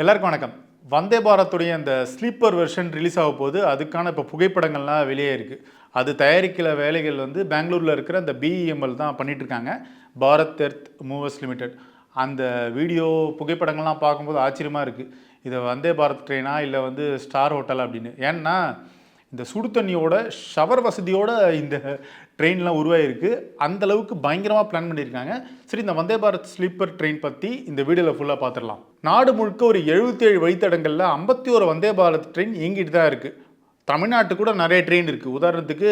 எல்லாருக்கும் வணக்கம். வந்தே பாரத்துடைய அந்த ஸ்லீப்பர் வெர்ஷன் ரிலீஸ் ஆக போது அதுக்கான இப்போ புகைப்படங்கள்லாம் வெளியே இருக்குது அது தயாரிக்கிற வேலைகள் வந்து பெங்களூரில் இருக்கிற அந்த பிஇஎம்எல் தான் பண்ணிகிட்ருக்காங்க இருக்காங்க. Bharat earth movers limited. அந்த வீடியோ புகைப்படங்கள்லாம் பார்க்கும்போது ஆச்சரியமாக இருக்குது இது வந்தே பாரத் ட்ரெயினா இல்லை வந்து ஸ்டார் ஹோட்டல் அப்படின்னு. ஏன்னா இந்த சுடு தண்ணியோட ஷவர் வசதியோட இந்த ட்ரெயின்லாம் உருவாகிருக்கு அந்தளவுக்கு பயங்கரமாக பிளான் பண்ணியிருக்காங்க. சரி இந்த வந்தே பாரத் ஸ்லீப்பர் ட்ரெயின் பற்றி இந்த வீடியோவில் ஃபுல்லாக பார்த்துடலாம் நாடு முழுக்க ஒரு 77 வழித்தடங்களில் ஐம்பத்தி ஒரு வந்தே பாரத் ட்ரெயின் இயங்கிட்டு தான் இருக்குது தமிழ்நாட்டு கூட நிறைய ட்ரெயின் இருக்குது உதாரணத்துக்கு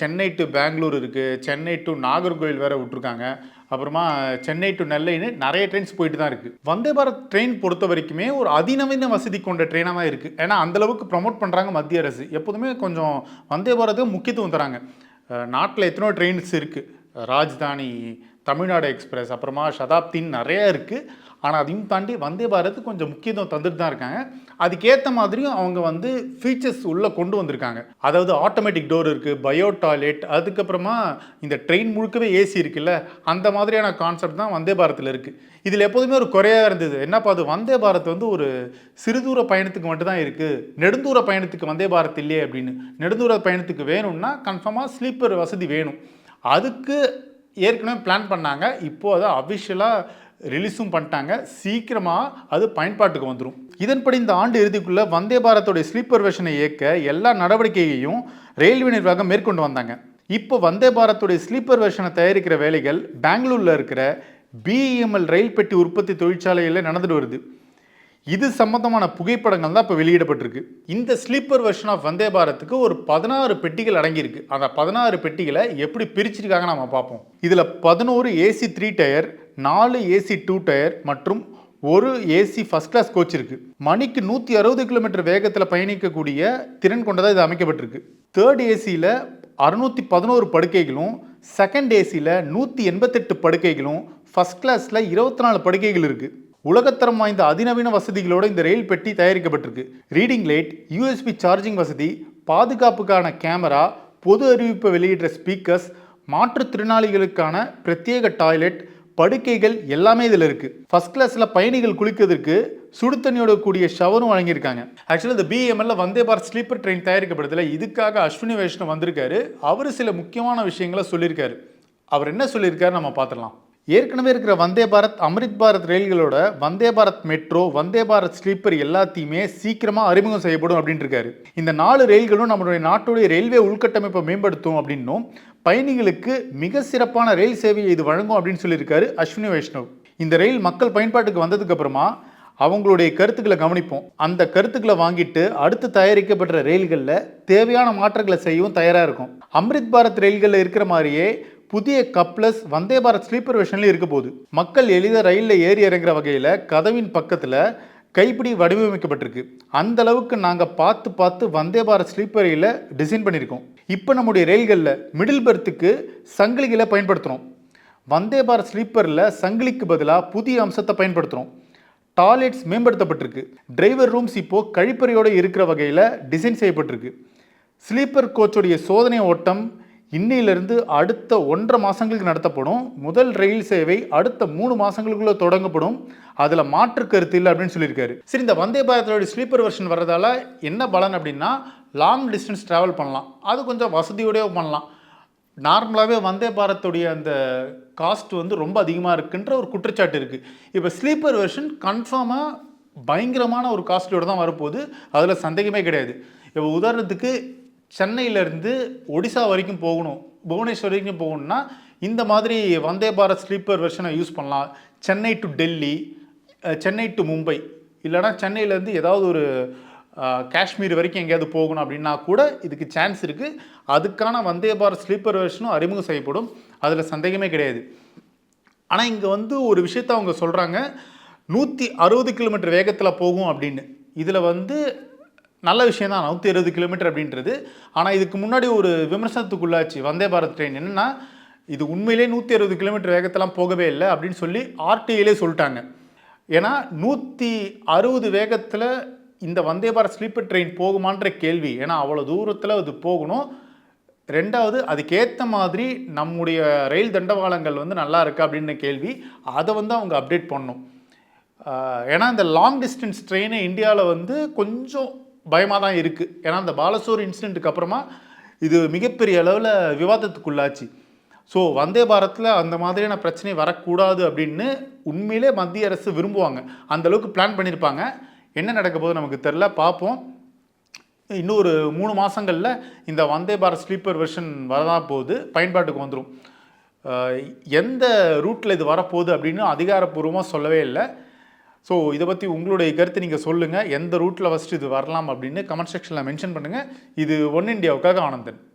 சென்னை டு பெங்களூர் இருக்குது சென்னை டு நாகர்கோவில் வேறு விட்ருக்காங்க அப்புறமா சென்னை டு நெல்லைன்னு நிறைய ட்ரெயின்ஸ் போயிட்டு தான் இருக்குது வந்தே பாரத் ட்ரெயின் பொறுத்த வரைக்குமே ஒரு அதிநவீன வசதி கொண்ட ட்ரெயினாக தான் இருக்குது ஏன்னா அந்தளவுக்கு ப்ரமோட் பண்ணுறாங்க மத்திய அரசு. எப்போதுமே கொஞ்சம் வந்தே பாரத்துக்கு முக்கியத்துவம் தராங்க. நாட்டில் எத்தனையோ ட்ரெயின்ஸ் இருக்குது ராஜ்தானி தமிழ்நாடு எக்ஸ்பிரஸ் அப்புறமா சதாப்தின்னு நிறைய இருக்குது ஆனால் அதையும் தாண்டி வந்தே பாரத் கொஞ்சம் முக்கியத்துவம் தந்துட்டு தான் இருக்காங்க. அதுக்கேற்ற மாதிரியும் அவங்க வந்து ஃபீச்சர்ஸ் உள்ளே கொண்டு வந்திருக்காங்க. அதாவது ஆட்டோமேட்டிக் டோர் இருக்குது பயோ டாய்லெட் அதுக்கப்புறமா இந்த ட்ரெயின் முழுக்கவே ஏசி இருக்குல்ல அந்த மாதிரியான கான்செப்ட் தான் வந்தே பாரத்தில் இருக்குது இதில் எப்போதுமே ஒரு குறையாக இருந்தது. என்னப்பா அது வந்தே பாரத் வந்து ஒரு சிறுதூர பயணத்துக்கு மட்டும்தான் இருக்குது நெடுந்தூர பயணத்துக்கு வந்தே பாரத் இல்லையே அப்படின்னு. நெடுந்தூர பயணத்துக்கு வேணும்னா கன்ஃபார்மாக ஸ்லீப்பர் வசதி வேணும். அதுக்கு ஏற்கனவே பிளான் பண்ணாங்க. இப்போ அதை அஃபிஷியலாக ரிலீஸும் பண்ணிட்டாங்க. சீக்கிரமாக அது பயன்பாட்டுக்கு வந்துடும் இதன்படி இந்த ஆண்டு இறுதிக்குள்ளே வந்தே பாரத்தோடைய ஸ்லீப்பர் வெர்ஷனை இயக்க எல்லா நடவடிக்கையையும் ரயில்வே நிர்வாகம் மேற்கொண்டு வந்தாங்க. இப்போ வந்தே பாரத்துடைய ஸ்லீப்பர் வெர்ஷனை தயாரிக்கிற வேலைகள் பெங்களூரில் இருக்கிற பிஇஎம்எல் ரயில் பெட்டி உற்பத்தி தொழிற்சாலையில் நடந்துட்டு வருது. இது சம்பந்தமான புகைப்படங்கள் தான் இப்போ வெளியிடப்பட்டிருக்கு. இந்த ஸ்லீப்பர் வெர்ஷன் ஆஃப் வந்தே பாரத்துக்கு ஒரு பதினாறு பெட்டிகள் அடங்கியிருக்கு. அந்த பதினாறு பெட்டிகளை எப்படி பிரிச்சிருக்காங்க நம்ம பார்ப்போம். இதில் பதினோரு ஏசி த்ரீ டயர் நாலு ஏசி டூ டயர் மற்றும் ஒரு ஏசி ஃபஸ்ட் கிளாஸ் கோச் இருக்கு. மணிக்கு நூற்றி அறுபது கிலோமீட்டர் வேகத்தில் பயணிக்கக்கூடிய திறன் கொண்டதாக இது அமைக்கப்பட்டிருக்கு. தேர்ட் ஏசியில் அறுநூற்றி பதினோரு படுக்கைகளும் செகண்ட் ஏசியில் நூற்றி எண்பத்தெட்டு படுக்கைகளும் ஃபர்ஸ்ட் கிளாஸில் இருபத்தி நாலு படுக்கைகள் இருக்குது உலகத்தரம் வாய்ந்த அதிநவீன வசதிகளோட இந்த ரயில் பெட்டி தயாரிக்கப்பட்டிருக்கு. ரீடிங் லைட் யூஎஸ்பி சார்ஜிங் வசதி பாதுகாப்புக்கான கேமரா பொது அறிவிப்பை வெளியிடுற ஸ்பீக்கர்ஸ் மாற்றுத்திறனாளிகளுக்கான பிரத்யேக டாய்லெட் படுக்கைகள் எல்லாமே இதில் இருக்குது ஃபஸ்ட் கிளாஸில் பயணிகள் குளிக்கிறதுக்கு சுடு தண்ணியோட கூடிய ஷவரும் வழங்கியிருக்காங்க. ஆக்சுவலாக இந்த பிஎம்எல்ல வந்தே பாரத் ஸ்லீப்பர் ட்ரெயின் தயாரிக்கப்படுதில் இதுக்காக அஸ்வினி வைஷ்ணவ் வந்திருக்காரு. அவர் சில முக்கியமான விஷயங்களை சொல்லியிருக்காரு. அவர் என்ன சொல்லியிருக்காரு நம்ம பார்த்துடலாம். ஏற்கனவே இருக்கிற வந்தே பாரத் அமிர்த் பாரத் ரயில்களோட வந்தே பாரத் மெட்ரோ வந்தே பாரத் ஸ்லீப்பர் எல்லாத்தையுமே சீக்கிரமாக அறிமுகம் செய்யப்படும் அப்படின்ட்டு இருக்காரு. இந்த நாலு ரயில்களும் நம்மளுடைய நாட்டுடைய ரயில்வே உள்கட்டமைப்பை மேம்படுத்தும் அப்படின்னும் பயணிகளுக்கு மிக சிறப்பான ரயில் சேவையை இது வழங்கும் அப்படின்னு சொல்லியிருக்காரு அஸ்வினி வைஷ்ணவ். இந்த ரயில் மக்கள் பயன்பாட்டுக்கு வந்ததுக்கு அப்புறமா அவங்களுடைய கருத்துக்களை கவனிப்போம். அந்த கருத்துக்களை வாங்கிட்டு அடுத்து தயாரிக்கப்படுற ரயில்களில் தேவையான மாற்றங்களை செய்யவும் தயாராக இருக்கும். அம்ரித் பாரத் ரயில்களில் இருக்கிற மாதிரியே புதிய கப்ளஸ் வந்தே பாரத் ஸ்லீப்பர் வெஷன்லேயும் இருக்க போகுது. மக்கள் எளிதாக ரயிலில் ஏறி இறங்குற வகையில் கதவின் பக்கத்தில் கைப்பிடி வடிவமைக்கப்பட்டிருக்கு. அந்த அளவுக்கு நாங்கள் பார்த்து பார்த்து வந்தே பாரத் ஸ்லீப்பர் டிசைன் பண்ணியிருக்கோம் இப்போ நம்முடைய ரயில்களில் மிடில் பெர்த்துக்கு சங்கிலிகளை பயன்படுத்துகிறோம் வந்தே பாரத் ஸ்லீப்பரில் சங்கிலிக்கு பதிலாக புதிய அம்சத்தை பயன்படுத்துகிறோம் டாய்லெட்ஸ் மேம்படுத்தப்பட்டிருக்கு. டிரைவர் ரூம்ஸ் இப்போ கழிப்பறையோடு இருக்கிற வகையில் டிசைன் செய்யப்பட்டிருக்கு. ஸ்லீப்பர் கோச்சோடைய சோதனை ஓட்டம் இன்னையிலிருந்து அடுத்த ஒன்றரை மாதங்களுக்கு நடத்தப்படும். முதல் ரயில் சேவை அடுத்த மூணு மாதங்களுக்குள்ளே தொடங்கப்படும். அதில் மாற்று கருத்து இல்லை அப்படின்னு சொல்லியிருக்காரு. சரி இந்த வந்தே பாரத்தோடைய ஸ்லீப்பர் வெர்ஷன் வர்றதால என்ன பலன் அப்படின்னா லாங் டிஸ்டன்ஸ் ட்ராவல் பண்ணலாம். அது கொஞ்சம் வசதியோடய பண்ணலாம். நார்மலாகவே வந்தே பாரத்துடைய அந்த காஸ்ட் வந்து ரொம்ப அதிகமாக இருக்குன்ற ஒரு குற்றச்சாட்டு இருக்குது இப்போ ஸ்லீப்பர் வெர்ஷன் கன்ஃபார்மாக பயங்கரமான ஒரு காஸ்ட்லியோட தான் வரப்போகுது. அதில் சந்தேகமே கிடையாது. இப்போ உதாரணத்துக்கு சென்னையிலேருந்து ஒடிசா வரைக்கும் போகணும் புவனேஸ்வர் வரைக்கும் போகணும்னா இந்த மாதிரி வந்தே பாரத் ஸ்லீப்பர் வெர்ஷனை யூஸ் பண்ணலாம். Chennai to Delhi Chennai to Mumbai. இல்லைனா சென்னையிலேருந்து ஏதாவது ஒரு காஷ்மீர் வரைக்கும் எங்கேயாவது போகணும் அப்படின்னா கூட இதுக்கு சான்ஸ் இருக்குது அதுக்கான வந்தே பாரத் ஸ்லீப்பர் வெர்ஷனும் அறிமுகம் செய்யப்படும். அதில் சந்தேகமே கிடையாது. ஆனால் இங்கே வந்து ஒரு விஷயத்த அவங்க சொல்கிறாங்க நூற்றி அறுபது கிலோமீட்டர் வேகத்தில் போகும் அப்படின்னு. இதில் வந்து நல்ல விஷயம் தான் நூற்றி இருபது கிலோமீட்டர் அப்படின்றது. ஆனால் இதுக்கு முன்னாடி ஒரு விமர்சனத்துக்குள்ளாச்சு. வந்தே பாரத் ட்ரெயின் என்னென்னா இது உண்மையிலே நூற்றி அறுபது கிலோமீட்டர் வேகத்தெல்லாம் போகவே இல்லை அப்படின்னு சொல்லி ஆர்டிஐலே சொல்லிட்டாங்க. ஏன்னா நூற்றி அறுபது வேகத்தில் இந்த வந்தே பாரத் ஸ்லீப்பர் ட்ரெயின் போகுமான்ற கேள்வி. ஏன்னா அவ்வளோ தூரத்தில் அது போகணும். ரெண்டாவது அதுக்கேற்ற மாதிரி நம்முடைய ரயில் தண்டவாளங்கள் வந்து நல்லா இருக்கா அப்படின்னு கேள்வி. அதை வந்து அவங்க அப்டேட் பண்ணணும். ஏன்னா இந்த லாங் டிஸ்டன்ஸ் ட்ரெயினு இந்தியாவில் வந்து கொஞ்சம் பயமாக தான் இருக்குது ஏன்னா அந்த பாலசோர் இன்சிடெண்ட்டுக்கு அப்புறமா இது மிகப்பெரிய அளவில் விவாதத்துக்குள்ளாச்சு. ஸோ வந்தே பாரத்தில் அந்த மாதிரியான பிரச்சனை வரக்கூடாது அப்படின்னு உண்மையிலே மத்திய அரசு விரும்புவாங்க. அந்தளவுக்கு பிளான் பண்ணியிருப்பாங்க என்ன நடக்க போகுது நமக்கு தெரில பார்ப்போம். இன்னொரு மூணு மாதங்களில் இந்த வந்தே பாரத் ஸ்லீப்பர் வெர்ஷன் வரதான் போகுது. பயன்பாட்டுக்கு வந்துடும் எந்த ரூட்டில் இது வரப்போகுது அப்படின்னு அதிகாரப்பூர்வமாக சொல்லவே இல்லை. ஸோ இதை பற்றி உங்களுடைய கருத்து நீங்கள் சொல்லுங்கள் எந்த ரூட்டில் ஃபஸ்ட்டு இது வரலாம் அப்படின்னு கமெண்ட் செக்ஷனில் மென்ஷன் பண்ணுங்கள் இது ஒன் இண்டியாவுக்காக ஆனந்தன்.